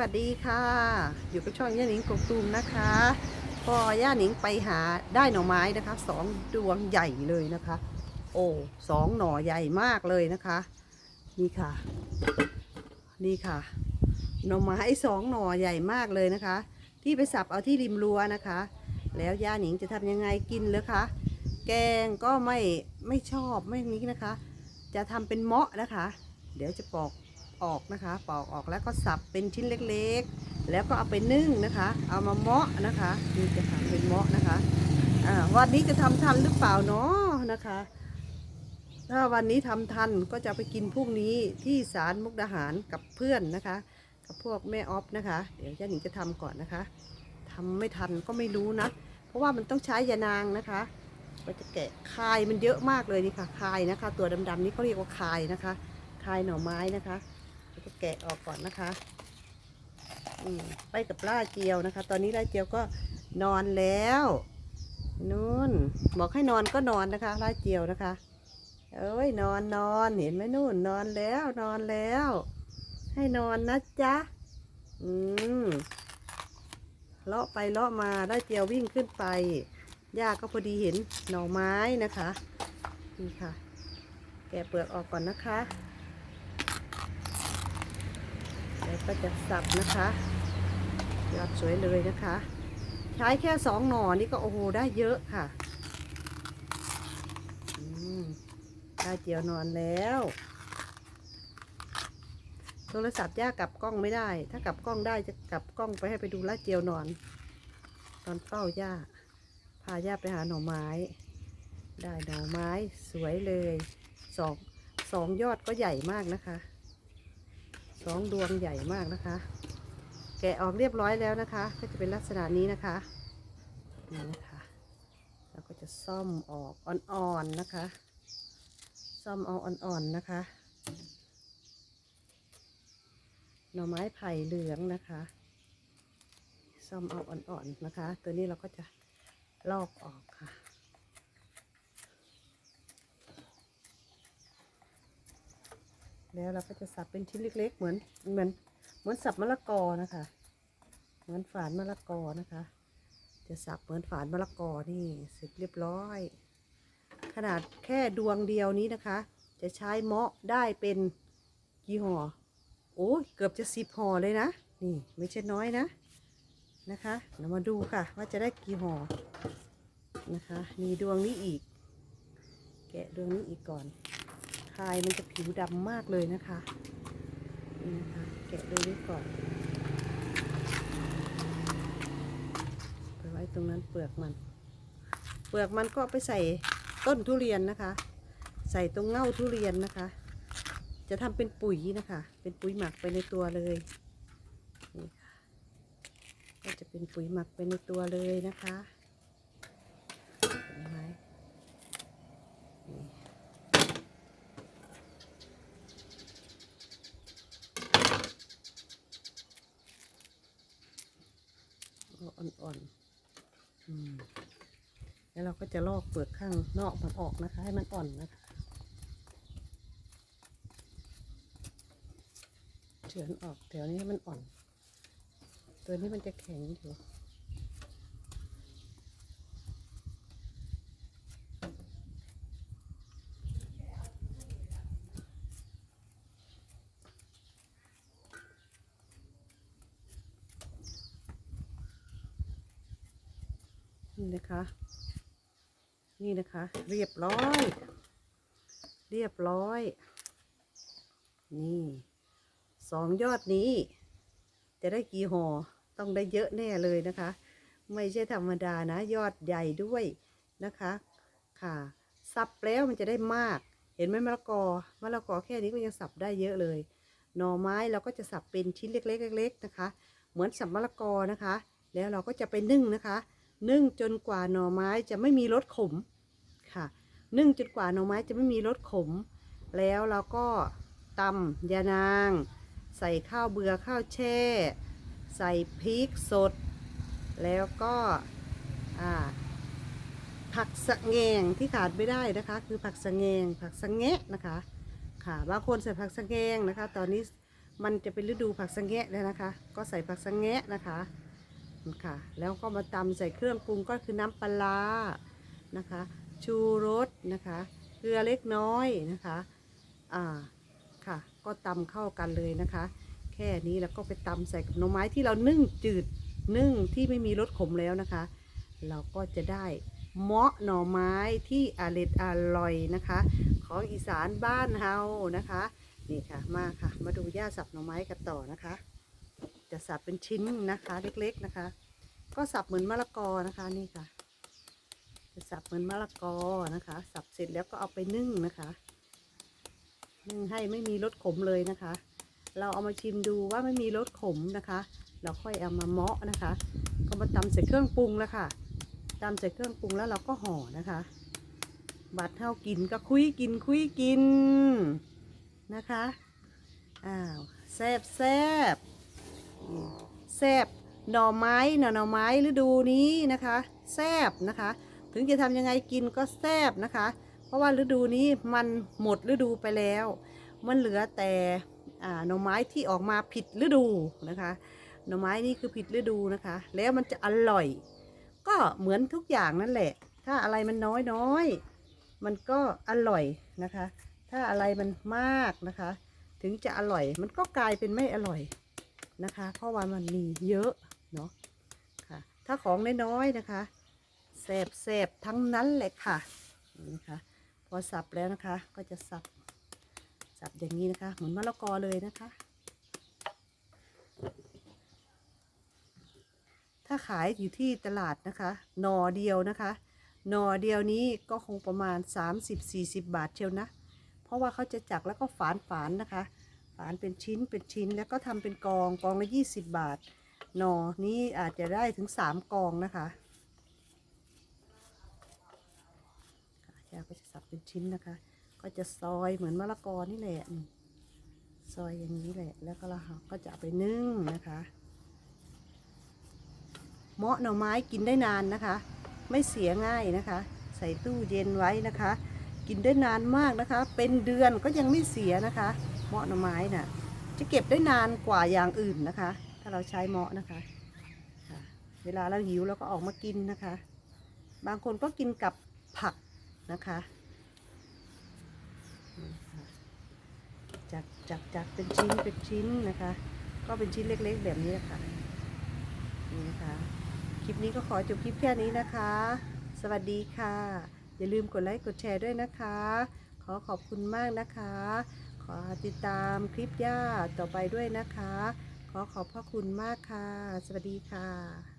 วัสดีค่ะ อยู่กับช่องย่าหนิงกกตูมนะคะ พอย่าหนิงไปหาได้หน่อไม้นะคะสองดวงใหญ่เลยนะคะ โอ้สองหน่อใหญ่มากเลยนะคะ นี่ค่ะ นี่ค่ะ หน่อไม้สองหน่อใหญ่มากเลยนะคะ ที่ไปสับเอาที่ริมรั้วนะคะ แล้วย่าหนิงจะทำยังไงกินเลยคะแกงก็ไม่ไม่ชอบไม่นี้นะคะ จะทำเป็นเมาะนะคะ เดี๋ยวจะปอก ออกนะคะ ปอกออกแล้วก็สับเป็นชิ้นเล็กๆ แล้วก็เอาไปนึ่งนะคะ เอามาเมาะนะคะนี่จะทำเป็นเมาะนะคะอ่าวันนี้จะทำทันหรือเปล่าเนาะนะคะ ถ้าวันนี้ทำทันก็จะไปกินพรุ่งนี้ที่ศาลมุกดาหารกับเพื่อนนะคะ กับพวกแม่ออฟนะคะ เดี๋ยวย่าหนิงจะทำก่อนนะคะทำไม่ทันก็ไม่รู้นะ เพราะว่ามันต้องใช้ยานางนะคะเราจะแกะคายมันเยอะมากเลยนี่ค่ะคายนะคะ ตัวดำๆนี่เขาเรียกว่าคายนะคะคายหน่อไม้นะคะ เราจะแกะออกก่อนนะคะอืมไปกับล่าเจียวนะคะ ตอนนี้ล่าเจียวก็นอนแล้วนู่นบอกให้นอนก็นอนนะคะล่าเจียวนะคะ เอ้ยนอนนอนเห็นไหมนู่นนอนแล้วนอนแล้ว ให้นอนนะจ๊ะอืมเลาะไปเลาะมาล่าเจียววิ่งขึ้นไปย่าก็พอดีเห็นหน่อไม้นะคะนี่ค่ะ แกะเปลือกออกก่อนนะคะแล้ว ก็จะสับนะคะ ยอดสวยเลยนะคะ ใช้แค่สองหน่อนี่ก็โอ้โหได้เยอะค่ะได้เจียวนอนแล้ว โทรศัพท์ย่ากลับกล้องไม่ได้ ถ้ากลับกล้องได้จะกลับกล้องไปให้ไปดูลาดเจียวนอน ตอนเฝ้าย่า พาย่าไปหาหน่อไม้ ได้หน่อไม้สวยเลยสองสองยอดก็ใหญ่มากนะคะ สองดวงใหญ่มากนะคะ แกะออกเรียบร้อยแล้วนะคะ ก็จะเป็นลักษณะนี้นะคะนี่นะคะแล้วก็จะซ่อมออกอ่อนๆนะคะ ซ่อมเอาอ่อนๆนะคะหน่อไม้ไผ่เหลืองนะคะซ่อมเอาอ่อนๆนะคะ ตัวนี้เราก็จะลอกออกค่ะ แล้วเราก็จะสับเป็นชิ้นเล็ก ๆ เหมือนเหมือนเหมือนสับมะละกอนะคะ เหมือนฝานมะละกอนะคะ จะสับเหมือนฝานมะละกอนี่เสร็จเรียบร้อย ขนาดแค่ดวงเดียวนี้นะคะ จะใช้เมาะได้เป็นกี่ห่อโอ้ยเกือบจะสิบห่อเลยนะนี่ไม่ใช่น้อยนะนะคะเรามาดูค่ะ ว่าจะได้กี่ห่อนะคะ มีดวงนี้อีก แกะดวงนี้อีกก่อน คายมันจะผิวดำมากเลยนะคะนี่นะคะแกะดวงนี้ก่อนไปไว้ตรงนั้นเปลือกมัน เปลือกมันก็ไปใส่ต้นทุเรียนนะคะ ใส่ตรงเง่าทุเรียนนะคะ จะทำเป็นปุ๋ยนะคะ เป็นปุ๋ยหมักไปในตัวเลยนี่ค่ะก็จะเป็นปุ๋ยหมักไปในตัวเลยนะคะเห็นไหมนี่ ก็อ่อนๆอืมแล้วเราก็จะลอกเปลือกข้างนอกมันออกนะคะ ให้มันอ่อนนะคะเฉือนออกแถวนี้ให้มันอ่อน ตัวนี้มันจะแข็งอยู่ นี่นะคะ นี่นะคะ เรียบร้อย เรียบร้อย นี่สองยอดนี้ จะได้กี่ห่อต้องได้เยอะแน่เลยนะคะ ไม่ใช่ธรรมดานะ ยอดใหญ่ด้วยนะคะ ค่ะสับแล้วมันจะได้มาก เห็นไหมมะละกอมะละกอแค่นี้ก็ยังสับได้เยอะเลย หน่อไม้เราก็จะสับเป็นชิ้นเล็กๆๆนะคะ เหมือนสับมะละกอนะคะ แล้วเราก็จะไปนึ่งนะคะ นึ่งจนกว่าหน่อไม้จะไม่มีรสขมค่ะนึ่งจนกว่าหน่อไม้จะไม่มีรสขม แล้วเราก็ตำยานาง ใส่ข้าวเบื่อข้าวแช่ ใส่พริกสด แล้วก็ผักสะแงงที่ขาดไม่ได้นะคะ คือผักสะแงงผักสะแงะนะคะค่ะบางคนใส่ผักสะแงงนะคะ ตอนนี้มันจะเป็นฤดูผักสะแงะแล้วนะคะ ก็ใส่ผักสะแงะนะคะ ค่ะ แล้วก็มาตำใส่เครื่องปรุงก็คือน้ำปลานะคะ ชูรสนะคะ เกลือเล็กน้อยนะคะ อ่า ค่ะ ก็ตำเข้ากันเลยนะคะ แค่นี้แล้วก็ไปตำใส่กับหน่อไม้ที่เรานึ่งจืดนึ่งที่ไม่มีรสขมแล้วนะคะ เราก็จะได้เมาะหน่อไม้ที่อร่อยอร่อยนะคะ ของอีสานบ้านเฮานะคะ นี่ค่ะ มาค่ะ มาดูย่าสับหน่อไม้กันต่อนะคะ จะสับเป็นชิ้นนะคะ เล็กๆนะคะ ก็สับเหมือนมะละกอนะคะนี่ค่ะ จะสับเหมือนมะละกอนะคะ สับเสร็จแล้วก็เอาไปนึ่งนะคะนึ่งให้ไม่มีรสขมเลยนะคะ เราเอามาชิมดูว่าไม่มีรสขมนะคะ เราค่อยเอามาเมาะนะคะ ก็มาตำใส่เครื่องปรุงแล้วค่ะตำใส่เครื่องปรุงแล้วเราก็ห่อนะคะ บัดเท่ากินก็คุยกินคุยกินนะคะอ้าวแซบแซบ แซบหน่อไม้หน่อหน่อไม้ฤดูนี้นะคะแซบนะคะ ถึงจะทำยังไงกินก็แซบนะคะ เพราะว่าฤดูนี้มันหมดฤดูไปแล้ว มันเหลือแต่หน่อไม้ที่ออกมาผิดฤดูนะคะหน่อไม้นี่คือผิดฤดูนะคะ แล้วมันจะอร่อย ก็เหมือนทุกอย่างนั่นแหละ ถ้าอะไรมันน้อยน้อยมันก็อร่อยนะคะ ถ้าอะไรมันมากนะคะ ถึงจะอร่อย มันก็กลายเป็นไม่อร่อย นะคะ เพราะว่ามันมีเยอะเนาะค่ะ ถ้าของน้อยๆนะคะแสบแสบทั้งนั้นเลยค่ะนี่ค่ะ พอสับแล้วนะคะ ก็จะสับสับอย่างนี้นะคะ เหมือนมะละกอเลยนะคะ ถ้าขายอยู่ที่ตลาดนะคะหน่อเดียวนะคะหน่อเดียวนี้ก็คงประมาณ 30-40 บาทเชียวนะ เพราะว่าเขาจะจักแล้วก็ฝานฝานนะคะ ฝานเป็นชิ้นเป็นชิ้นแล้วก็ทำเป็นกองกองละ20บบาทหน่อนี้อาจจะได้ถึง3กองนะคะยาก็จะสับเป็นชิ้นนะคะ ก็จะซอยเหมือนมะละกอนี่แหละซอยอย่างนี้แหละ แล้วก็เราก็จะไปนึ่งนะคะเมาะหน่อไม้กินได้นานนะคะ ไม่เสียง่ายนะคะ ใส่ตู้เย็นไว้นะคะ กินได้นานมากนะคะ เป็นเดือนก็ยังไม่เสียนะคะ มาะหน่อไม้น่ะ จะเก็บได้นานกว่าอย่างอื่นนะคะ ถ้าเราใช้เมาะนะคะเวลาเราหิวเราก็ออกมากินนะคะ บางคนก็กินกับผักนะคะจักจักจักเป็นชิ้นเป็นชิ้นนะคะ ก็เป็นชิ้นเล็กๆแบบนี้แหละค่ะนี่นะคะ คลิปนี้ก็ขอจบคลิปแค่นี้นะคะ สวัสดีค่ะ อย่าลืมกดไลค์กดแชร์ด้วยนะคะ ขอขอบคุณมากนะคะ ขอติดตามคลิปย่าต่อไปด้วยนะคะ ขอขอบพระคุณมากค่ะ สวัสดีค่ะ